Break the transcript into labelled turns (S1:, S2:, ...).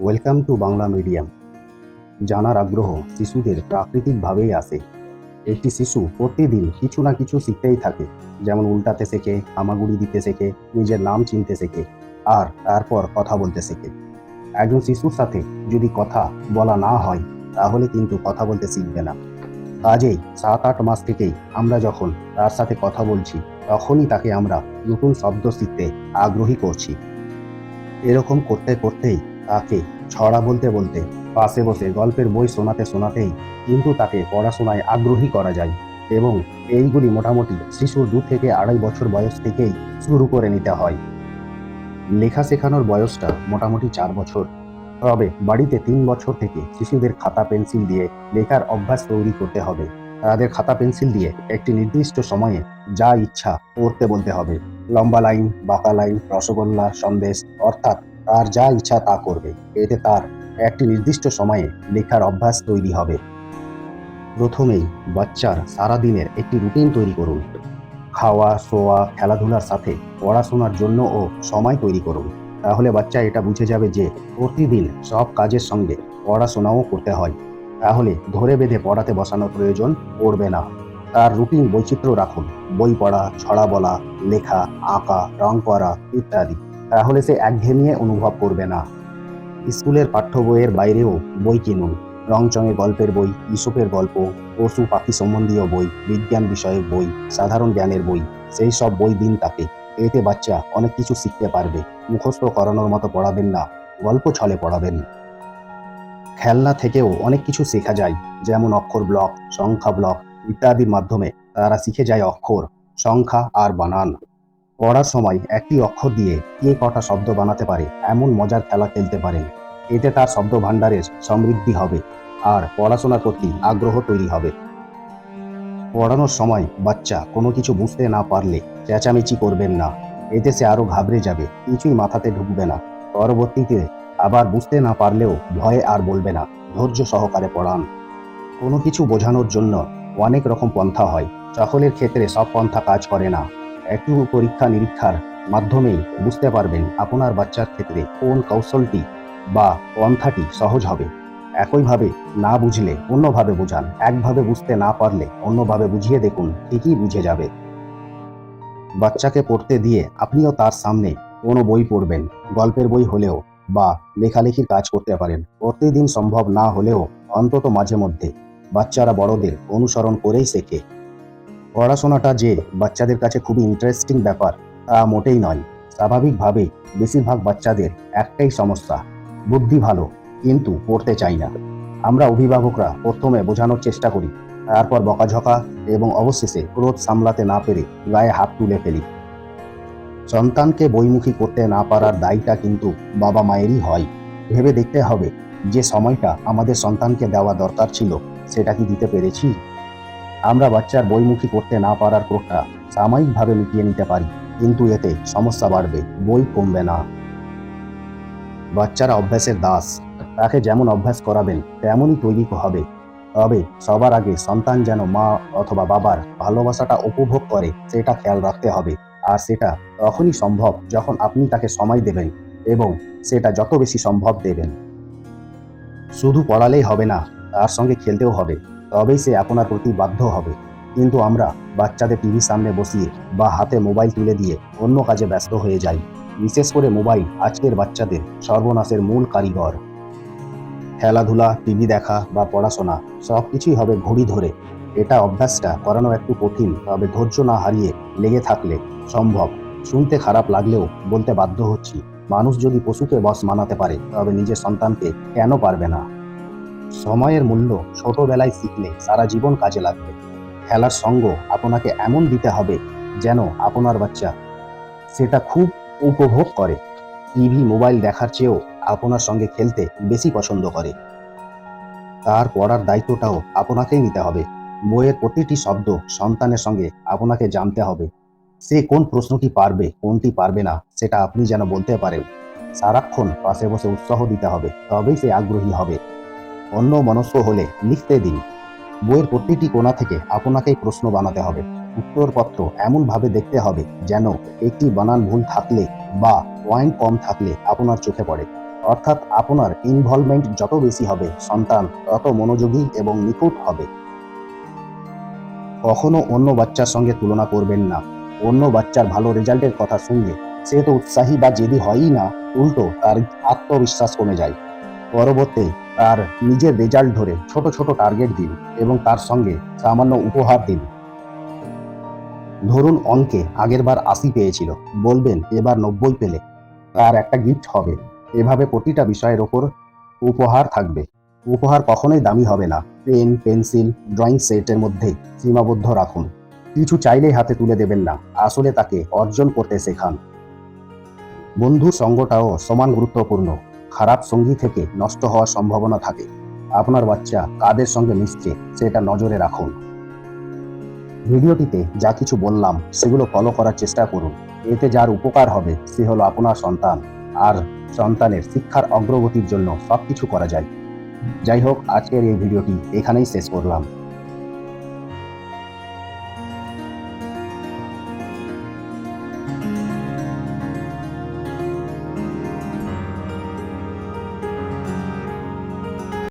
S1: Welcome to Bangla medium জানার আগ্রহ শিশুদের প্রাকৃতিকভাবেই আসে একটি শিশু প্রতিদিন কিছু না কিছু শিখতেই থাকে। যেমন উল্টাতে শেখে, হামাগুড়ি দিতে শেখে, নিজের নাম চিনতে শেখে, আর তারপর কথা বলতে শেখে। একজন শিশুর সাথে যদি কথা বলা না হয়, তাহলে কিন্তু কথা বলতে শিখবে না। কাজেই সাত আট মাস থেকেই আমরা যখন তার সাথে কথা বলছি, তখনই তাকে আমরা নতুন শব্দ শিখতে আগ্রহী করছি। এরকম করতে করতেই তাকে ছড়া বলতে বলতে, পাশে বসে গল্পের বই শোনাতে শোনাতেই কিন্তু তাকে পড়াশোনায় আগ্রহী করা যায় এবং এইগুলি মোটামুটি শিশুর দু থেকে আড়াই বছর বয়স থেকেই শুরু করে নিতে হয়। লেখা শেখানোর বয়সটা মোটামুটি চার বছর। তবে বাড়িতে তিন বছর থেকে শিশুদের খাতা পেন্সিল দিয়ে লেখার অভ্যাস তৈরি করতে হবে। তাদের খাতা পেন্সিল দিয়ে একটি নির্দিষ্ট সময়ে যা ইচ্ছা পড়তে বলতে হবে। লম্বা লাইন, বাঁকা লাইন, রসগোল্লা, সন্দেশ, অর্থাৎ তার যা ইচ্ছা তা করবে। এতে তার একটি নির্দিষ্ট সময়ে লেখার অভ্যাস তৈরি হবে। প্রথমেই বাচ্চার সারাদিনের একটি রুটিন তৈরি করুন। খাওয়া, শোয়া, খেলাধুলার সাথে পড়াশোনার জন্য ও সময় তৈরি করুন। তাহলে বাচ্চা এটা বুঝে যাবে যে প্রতিদিন সব কাজের সঙ্গে পড়াশোনাও করতে হয়। তাহলে ধরে বেঁধে পড়াতে বসানোর প্রয়োজন পড়বে না। তার রুটিন বৈচিত্র্য রাখুন। বই পড়া, ছড়া বলা, লেখা, আঁকা, রং করা ইত্যাদি। তাহলে সে একঘেয়েমিয়ে অনুভব করবে না। স্কুলের পাঠ্য বইয়ের বাইরেও বই কিনুন। রংচঙে গল্পের বই ইসুপের গল্প, পশু, পাখি সম্বন্ধীয় বই, বিজ্ঞান বিষয়ক বই, সাধারণ জ্ঞানের বই, সেই সব বই দিন তাকে। এতে বাচ্চা অনেক কিছু শিখতে পারবে। মুখস্থ করানোর মতো পড়াবেন না, গল্প ছলে পড়াবেন। খেলনা থেকেও অনেক কিছু শেখা যায়, যেমন অক্ষর ব্লক, সংখ্যা ব্লক ইত্যাদির মাধ্যমে তারা শিখে যায় অক্ষর, সংখ্যা আর বানান। পড়ার সময় একটি অক্ষর দিয়ে কে কটা শব্দ বানাতে পারে, এমন মজার খেলা খেলতে পারেন। এতে তার শব্দ ভাণ্ডারের সমৃদ্ধি হবে আর পড়াশোনার প্রতি আগ্রহ তৈরি হবে। পড়ানোর সময় বাচ্চা কোনো কিছু বুঝতে না পারলে চেঁচামেচি করবেন না। এতে সে আরও ঘাবড়ে যাবে, কিছুই মাথাতে ঢুকবে না। পরবর্তীতে আবার বুঝতে না পারলেও ভয়ে আর বলবে না, ধৈর্য সহকারে পড়ান। কোনো কিছু বোঝানোর জন্য অনেক রকম পন্থা হয়। সকলের ক্ষেত্রে সব পন্থা কাজ করে না। একটু পরীক্ষা নিরীক্ষার মাধ্যমেই বুঝতে পারবেন আপনার বাচ্চার ক্ষেত্রে কোন কৌশলটি বা পন্থাটি সহজ হবে। একইভাবে না বুঝলে অন্যভাবে বোঝান। একভাবে বুঝতে না পারলে অন্যভাবে বুঝিয়ে দেখুন, ঠিকই বুঝে যাবে। বাচ্চাকে পড়তে দিয়ে আপনিও তার সামনে কোনো বই পড়বেন, গল্পের বই হলেও বা লেখালেখির কাজ করতে পারেন। প্রতিদিন সম্ভব না হলেও অন্তত মাঝে মধ্যে বাচ্চারা বড়দের অনুসরণ করেই শেখে। পড়াশোনাটা যে বাচ্চাদের কাছে খুবই ইন্টারেস্টিং ব্যাপার, তা মোটেই নয়। স্বাভাবিকভাবে বেশিরভাগ বাচ্চাদের একটাই সমস্যা, বুদ্ধি ভালো, কিন্তু পড়তে চাই না। আমরা অভিভাবকরা প্রথমে বোঝানোর চেষ্টা করি, তারপর বকাঝকা এবং অবশেষে ক্রোধ সামলাতে না পেরে গায়ে হাত তুলে ফেলি। সন্তানকে বইমুখী করতে না পারার দায়টা কিন্তু বাবা মায়েরই হয়। ভেবে দেখতে হবে যে সময়টা আমাদের সন্তানকে দেওয়া দরকার ছিল, সেটা কি দিতে পেরেছি? আমরা বাচ্চার বইমুখী করতে না পারার ক্রোধটা সাময়িকভাবে মিটিয়ে নিতে পারি। কিন্তু এতে সমস্যা বাড়বে, বই কমবে না। বাচ্চারা অভ্যাসের দাস, তাকে যেমন অভ্যাস করাবেন, তেমনই তৈরি হবে। তবে সবার আগে সন্তান যেন মা অথবা বাবার ভালোবাসাটা উপভোগ করে, সেটা খেয়াল রাখতে হবে। আর সেটা তখনই সম্ভব যখন আপনি তাকে সময় দেবেন এবং সেটা যত বেশি সম্ভব দেবেন। শুধু পড়ালেই হবে না, তার সঙ্গে খেলতেও হবে। তবেই সে আপনার প্রতি বাধ্য হবে। কিন্তু আমরা বাচ্চাদের টিভির সামনে বসিয়ে বা হাতে মোবাইল তুলে দিয়ে অন্য কাজে ব্যস্ত হয়ে যাই। বিশেষ করে মোবাইল আজকের বাচ্চাদের সর্বনাশের মূল কারিগর। খেলাধুলা, টিভি দেখা বা পড়াশোনা সব কিছুই হবে ঘড়ি ধরে। এটা অভ্যাসটা করানো একটু কঠিন, তবে ধৈর্য না হারিয়ে লেগে থাকলে সম্ভব। শুনতে খারাপ লাগলেও বলতে বাধ্য হচ্ছি, মানুষ যদি পশুকে বস মানাতে পারে, তবে নিজের সন্তানকে কেন পারবে না? সময়ের মূল্য ছোটবেলায় শিখলে সারা জীবন কাজে লাগবে। খেলার সঙ্গ আপনাকে এমন দিতে হবে যেন আপনার বাচ্চা সেটা খুব উপভোগ করে। টিভি, মোবাইল দেখার চেয়েও আপনার সঙ্গে খেলতে বেশি পছন্দ করে। তার পড়ার দায়িত্বটাও আপনাকেই নিতে হবে। বইয়ের প্রতিটি শব্দ সন্তানের সঙ্গে আপনাকে জানতে হবে। সে কোন প্রশ্নটি পারবে, কোনটি পারবে না, সেটা আপনি যেন বলতে পারেন। সারাক্ষণ পাশে বসে উৎসাহ দিতে হবে, তবেই সে আগ্রহী হবে। অন্য মনস্ক হলে লিখতে দিন। বইয়ের প্রতিটি কোণা থেকে আপনাকেই প্রশ্ন বানাতে হবে। উত্তরপত্র এমনভাবে দেখতে হবে যেন একটি বানান ভুল থাকলে বা পয়েন্ট কম থাকলে আপনার চোখে পড়ে। অর্থাৎ আপনার ইনভলভমেন্ট যত বেশি হবে, সন্তান তত মনোযোগী এবং নিখুঁত হবে। কখনো অন্য বাচ্চার সঙ্গে তুলনা করবেন না। অন্য বাচ্চার ভালো রেজাল্টের কথা শুনলে সে তো উৎসাহী বা জেদি হয়ই না, উল্টো তার আত্মবিশ্বাস কমে যায়। পরবর্তী তার নিজের রেজাল্ট ধরে ছোট ছোট টার্গেট দিন এবং তার সঙ্গে সামান্য উপহার দিন। ধরুন অঙ্কে আগেরবার আশি পেয়েছিল, বলবেন এবার নব্বই পেলে। তার একটা গিফট হবে, এভাবে প্রতিটা বিষয়ের ওপর উপহার থাকবে। উপহার কখনোই দামি হবে না। পেন, পেন্সিল, ড্রয়িং সেটের মধ্যে সীমাবদ্ধ রাখুন। কিছু চাইলেই হাতে তুলে দেবেন না, আসলে তাকে অর্জন করতে শেখান। বন্ধুর সঙ্গটাও সমান গুরুত্বপূর্ণ। খারাপ সঙ্গী থেকে নষ্ট হওয়ার সম্ভাবনা থাকে। আপনার বাচ্চা কাদের সঙ্গে মিশছে সেটা নজরে রাখুন। ভিডিওটিতে যা কিছু বললাম সেগুলো ফলো করার চেষ্টা করুন। এতে যার উপকার হবে সে হলো আপনার সন্তান। আর সন্তানের শিক্ষার অগ্রগতির জন্য সবকিছু করা যায়। যাই হোক, আজকের এই ভিডিওটি এখানেই শেষ করলাম।